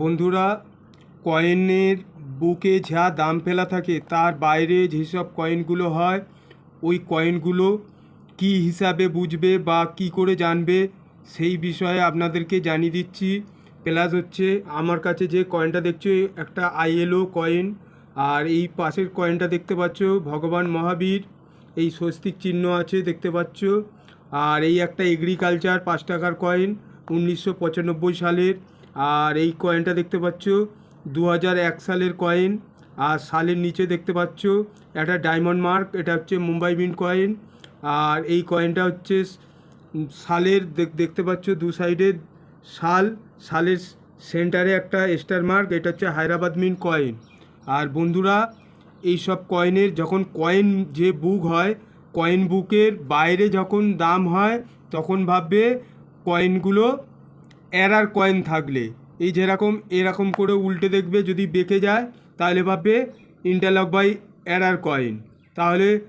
বন্ধুরা, কয়েনের বুকে যা দাম ফেলা থাকে তার বাইরে যেসব কয়েনগুলো হয়, ওই কয়েনগুলো কী হিসাবে বুঝবে বা কি করে জানবে সেই বিষয়ে আপনাদেরকে জানিয়ে দিচ্ছি। প্লাস হচ্ছে, আমার কাছে যে কয়েনটা দেখছ, একটা আইএলও কয়েন, আর এই পাশের কয়েনটা দেখতে পাচ্ছ, ভগবান মহাবীর, এই স্বস্তিক চিহ্ন আছে দেখতে পাচ্ছ, আর এই একটা এগ্রিকালচার পাঁচ টাকার কয়েন, উনিশশো পঁচানব্বই সালের। আর এই কয়েনটা দেখতে পাচ্ছ দু হাজার এক সালের কয়েন আর সালের নিচে দেখতে পাচ্ছ একটা ডায়মন্ড মার্ক এটা হচ্ছে মুম্বাই মিন্ট কয়েন আর এই কয়েনটা হচ্ছে সালের দেখ- দেখতে পাচ্ছ দু সাইডে সাল, সালের সেন্টারে একটা স্টার মার্ক এটা হচ্ছে হায়দ্রাবাদ মিন্ট কয়েন আর বন্ধুরা এই সব কয়েনের যখন কয়েন যে বুক হয় কয়েন বুকের বাইরে যখন দাম হয়, তখন ভাববে কয়েনগুলো এরার কয়েন থাকলে। এই যেরকম, এরকম করে উল্টে দেখবে, যদি বেঁকে যায়, তাহলে ভাববে ইন্টারলক বাই এরার কয়েন তাহলে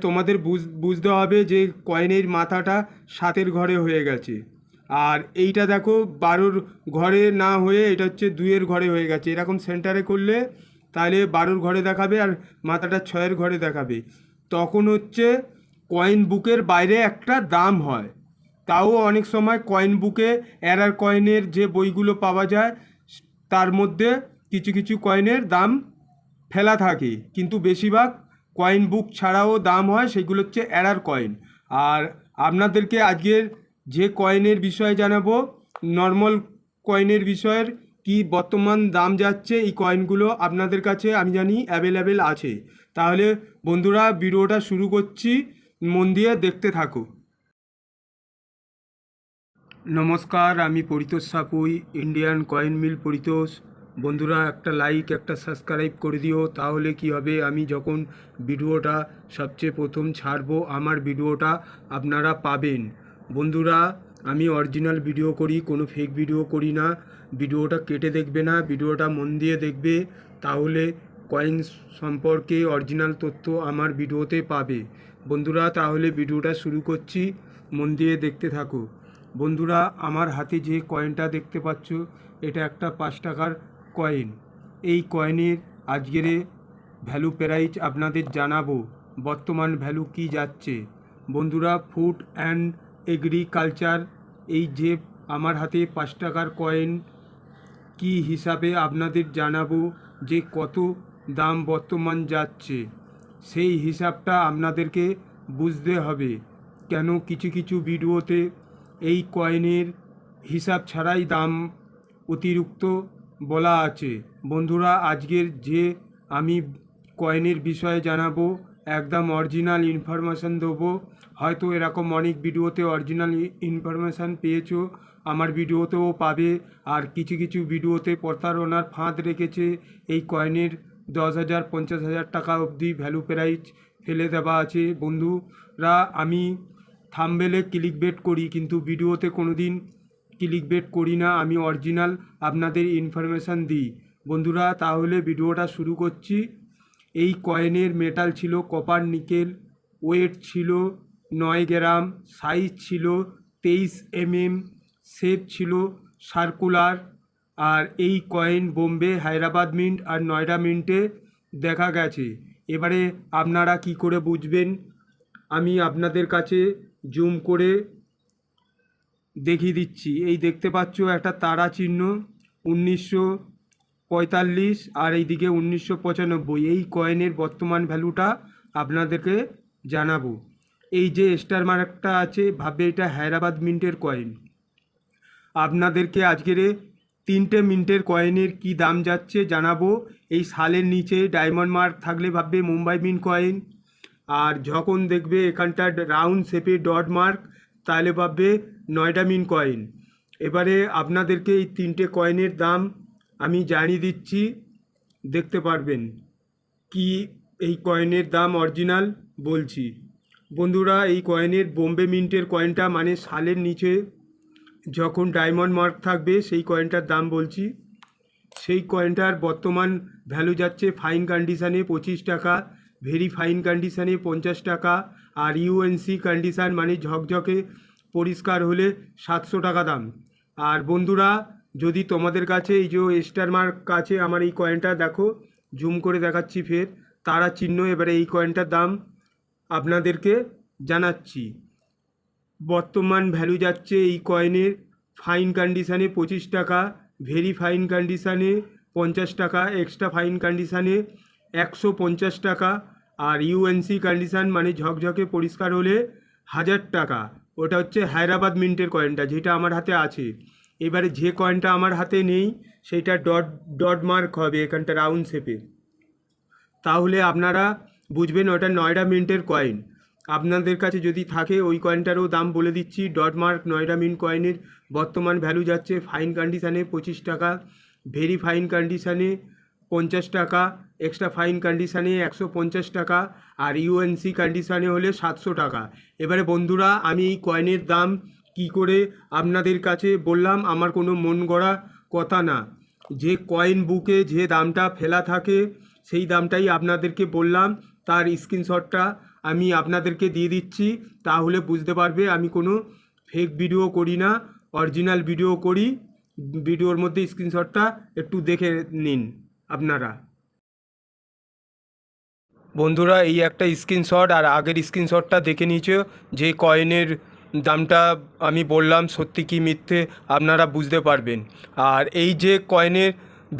তোমাদের বুঝ, বুঝতে হবে যে কয়েনের মাথাটা সাতের ঘরে হয়ে গেছে। আর এইটা দেখো, বারোর ঘরে না হয়ে এটা হচ্ছে দুইয়ের ঘরে হয়ে গেছে। এরকম সেন্টারে করলে, তাহলে বারোর ঘরে দেখাবে আর মাথাটা ছয়ের ঘরে দেখাবে। তখন হচ্ছে কয়েন বুকের বাইরে একটা দাম হয়। তাও অনেক সময় কয়েন বুকে এরার কয়েনের যে বইগুলো পাওয়া যায়, তার মধ্যে কিছু কিছু কয়েনের দাম ফেলা থাকে। কিন্তু বেশিরভাগ কয়েন বুক ছাড়াও দাম হয়, সেগুলো হচ্ছে এরার কয়েন আর আপনাদেরকে আজকের যে কয়েনের বিষয়ে জানাব নর্মাল কয়েনের বিষয়ের কি বর্তমান দাম যাচ্ছে, এই কয়েনগুলো আপনাদের কাছে আমি জানি অ্যাভেলেবেল আছে। তাহলে বন্ধুরা, ভিডিওটা শুরু করছি, মন দিয়ে দেখতে থাকো। নমস্কার, আমি Paritosh Sapui Indian coin mill Paritosh. বন্ধুরা, একটা লাইক একটা সাবস্ক্রাইব করে দিও, তাহলে কি হবে? আমি যখন ভিডিওটা সবচেয়ে প্রথম ছাড়বো, আমার ভিডিওটা আপনারা পাবেন। বন্ধুরা, আমি অরিজিনাল ভিডিও করি, কোনো ফেক ভিডিও করি না। ভিডিওটা কেটে দেখবে না, ভিডিওটা মন দিয়ে দেখবে, তাহলে কয়েন সম্পর্কে অরিজিনাল তথ্য আমার ভিডিওতে পাবে। বন্ধুরা, তাহলে ভিডিওটা শুরু করছি। মন দিয়ে দেখতে থাকো। বন্ধুরা, আমার হাতে যে কয়েনটা দেখতে পাচ্ছ, এটা একটা পাঁচ টাকার কয়েন এই কয়েনের আজকের ভ্যালু প্রাইস আপনাদের জানাব, বর্তমান ভ্যালু কি যাচ্ছে। বন্ধুরা ফুড অ্যান্ড এগ্রিকালচার এই যে আমার হাতে পাঁচ টাকার কয়েন কি হিসাবে আপনাদের জানাব যে কত দাম বর্তমান যাচ্ছে? সেই হিসাবটা আপনাদেরকে বুঝতে হবে। কেন কিছু কিছু ভিডিওতে এই কয়েনের হিসাব ছাড়াই দাম অতিরিক্ত বলা আছে। বন্ধুরা, আজকের যে আমি কয়েনের বিষয়ে জানাব, একদম অরিজিনাল ইনফরমেশান দেবো। হয়তো এরকম অনেক ভিডিওতে অরিজিনাল ইনফরমেশান পেয়েছ, আমার ভিডিওতেও পাবে। আর কিছু কিছু ভিডিওতে প্রতারণার ফাঁদ রেখেছে। এই কয়েনের দশ হাজার, পঞ্চাশ হাজার টাকা অবধি ভ্যালু প্রাইজ ফেলে দেওয়া আছে। বন্ধুরা, আমি থামবেলে ক্লিক বেট করি, কিন্তু ভিডিওতে কোনো দিন ক্লিক বেট করি না। আমি অরিজিনাল আপনাদের ইনফরমেশান দিই। বন্ধুরা, তাহলে ভিডিওটা শুরু করছি। এই কয়েনের মেটাল ছিল কপার নিকেল, ওয়েট ছিল নয় গ্রাম, সাইজ ছিল তেইশ এমএম, শেপ ছিল সার্কুলার। আর এই কয়েন বোম্বে, হায়দ্রাবাদ মিন্ট আর নয়ডা মিন্টে দেখা গেছে। এবারে আপনারা কি করে বুঝবেন? আমি আপনাদের কাছে জুম করে দেখিয়ে দিচ্ছি। এই দেখতে পাচ্ছ একটা তারা চিহ্ন উনিশশো পঁয়তাল্লিশ আর এইদিকে উনিশশো পঁচানব্বই। এই কয়েনের বর্তমান ভ্যালুটা আপনাদেরকে জানাব। এই যে স্টার মার্কটা আছে, ভাববে এটা হায়দ্রাবাদ মিন্টের কয়েন। আপনাদেরকে আজকের তিনটে মিন্টের কয়েনের কি দাম যাচ্ছে জানাব। এই সালের নিচে ডায়মন্ড মার্ক থাকলে ভাববে মুম্বাই মিন্ট কয়েন। আর যখন দেখবে এখানটা রাউন্ড শেপে ডট মার্ক তাহলে ভাববে নয়ডা মিন কয়েন এবারে আপনাদেরকে এই তিনটে কয়েনের দাম আমি জানিয়ে দিচ্ছি, দেখতে পারবেন কি এই কয়েনের দাম অরিজিনাল বলছি। বন্ধুরা, এই কয়েনের বোম্বে মিন্টের কয়েনটা মানে সালের নিচে যখন ডায়মন্ড মার্ক থাকবে, সেই কয়েনটার দাম বলছি। সেই কয়েনটার বর্তমান ভ্যালু যাচ্ছে ফাইন কন্ডিশানে পঁচিশ টাকা। ভেরি ফাইন কন্ডিশানে পঞ্চাশ টাকা আর ইউএনসি কন্ডিশান মানে ঝকঝকে পরিষ্কার হলে সাতশো টাকা দাম। আর বন্ধুরা, যদি তোমাদের কাছে এই যে স্টার মার্ক কাছে আমার এই কয়েনটা দেখো, জুম করে দেখাচ্ছি ফের, তারা চিহ্ন এবারে এই কয়েনটার দাম আপনাদেরকে জানাচ্ছি। বর্তমান ভ্যালু যাচ্ছে এই কয়েনের ফাইন কন্ডিশানে পঁচিশ টাকা, ভেরি ফাইন কন্ডিশানে পঞ্চাশ টাকা, এক্সট্রা ফাইন কন্ডিশানে একশো পঞ্চাশ টাকা আর ইউএনসি কন্ডিশান মানে ঝকঝকে পরিষ্কার হলে হাজার টাকা। ওটা হচ্ছে হায়দ্রাবাদ মিন্টের কয়েনটা যেটা আমার হাতে আছে। এবারে যে কয়েনটা আমার হাতে নেই সেইটা ডট ডট মার্ক হবে এখানটা রাউন্ড শেপে তাহলে আপনারা বুঝবেন ওটা নয়ডা মিন্টের কয়েন আপনাদের কাছে যদি থাকে, ওই কয়েনটারও দাম বলে দিচ্ছি। ডট মার্ক নয়ডা মিন্ট কয়েনের বর্তমান ভ্যালু যাচ্ছে ফাইন কন্ডিশানে পঁচিশ টাকা। ভেরি ফাইন কন্ডিশানে পঞ্চাশ টাকা এক্সট্রা ফাইন কন্ডিশানে একশো পঞ্চাশ টাকা আর ইউএনসি কন্ডিশানে হলে সাতশো টাকা। এবারে বন্ধুরা, আমি এই কয়েনের দাম কি করে আপনাদের কাছে বললাম, আমার কোনো মন গড়া কথা না। যে কয়েন বুকে যে দামটা ফেলা থাকে, সেই দামটাই আপনাদেরকে বললাম, তার স্ক্রিনশটটা আমি আপনাদেরকে দিয়ে দিচ্ছি, তাহলে বুঝতে পারবে আমি কোনো ফেক ভিডিও করি না অরিজিনাল ভিডিও করি। ভিডিওর মধ্যে স্ক্রিনশটটা একটু দেখে নিন। আপনারা। বন্ধুরা, এই একটা স্ক্রিনশট আর আগের স্ক্রিনশটটা দেখে নিয়েছে, যে কয়েনের দামটা আমি বললাম সত্যি কি মিথ্যে আপনারা বুঝতে পারবেন। আর এই যে কয়েনের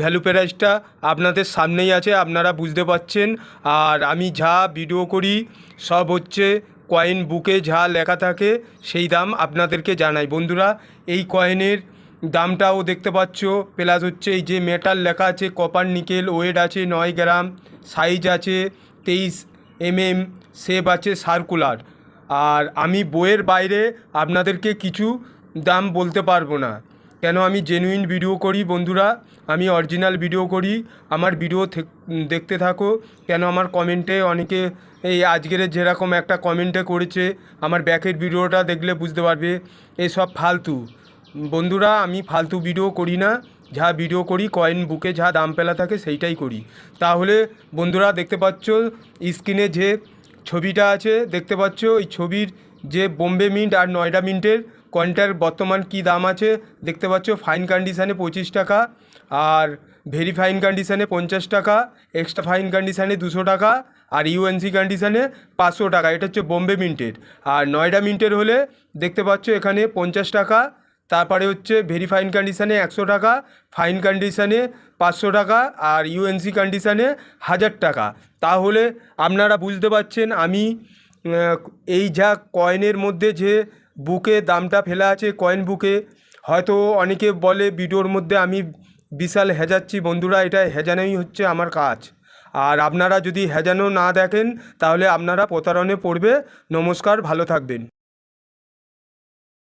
ভ্যালু প্রাইসটা আপনাদের সামনেই আছে, আপনারা বুঝতে পাচ্ছেন আর আমি যা ভিডিও করি, সব হচ্ছে কয়েন বুকে যা লেখা থাকে, সেই দাম আপনাদেরকে জানাই। বন্ধুরা, এই কয়েনের দামটাও দেখতে পাচ্ছ। প্লাস হচ্ছে এই যে মেটাল লেখা আছে কপার নিকেল ওয়েট আছে নয় গ্রাম সাইজ আছে তেইশ এমএম শেপ আছে সার্কুলার আর আমি বইয়ের বাইরে আপনাদেরকে কিছু দাম বলতে পারব না। কেন আমি জেনুইন ভিডিও করি বন্ধুরা? আমি অরিজিনাল ভিডিও করি। আমার ভিডিও দেখতে থাকো। কেন আমার কমেন্টে অনেকে এই আজকের যেরকম একটা কমেন্টে করেছে, আমার ব্যাকের ভিডিওটা দেখলে বুঝতে পারবে। এসব ফালতু। বন্ধুরা, আমি ফালতু ভিডিও করি না। যা ভিডিও করি কয়েন বুকে যা দাম পেলা থাকে, সেইটাই করি। তাহলে বন্ধুরা, দেখতে পাচ্ছ স্ক্রিনে যে ছবিটা আছে, দেখতে পাচ্ছ এই ছবির যে বোম্বে মিন্ট আর নয়ডা মিন্টের কয়েনটার বর্তমান কি দাম আছে, দেখতে পাচ্ছ ফাইন কন্ডিশানে পঁচিশ টাকা, আর ভেরি ফাইন কন্ডিশানে পঞ্চাশ টাকা এক্সট্রা ফাইন কন্ডিশানে দুশো টাকা, আর ইউএনসি কন্ডিশানে পাঁচশো টাকা। এটা হচ্ছে বোম্বে মিন্টের আর নয়ডা মিন্টের হলে দেখতে পাচ্ছ, এখানে পঞ্চাশ টাকা তারপরে হচ্ছে ভেরিফাইন কন্ডিশানে একশো টাকা ফাইন কন্ডিশানে পাঁচশো টাকা আর ইউএনসি কন্ডিশানে হাজার টাকা। তাহলে আপনারা বুঝতে পারছেন আমি এই যা কয়েনের মধ্যে যে বুকে দামটা ফেলা আছে কয়েন বুকে হয়তো অনেকে বলে ভিডিওর মধ্যে আমি বিশাল হেজাচ্ছি বন্ধুরা এটা হেজানোই হচ্ছে আমার কাজ। আর আপনারা যদি হেজানো না দেখেন, তাহলে আপনারা প্রতারণে পড়বে। নমস্কার, ভালো থাকবেন।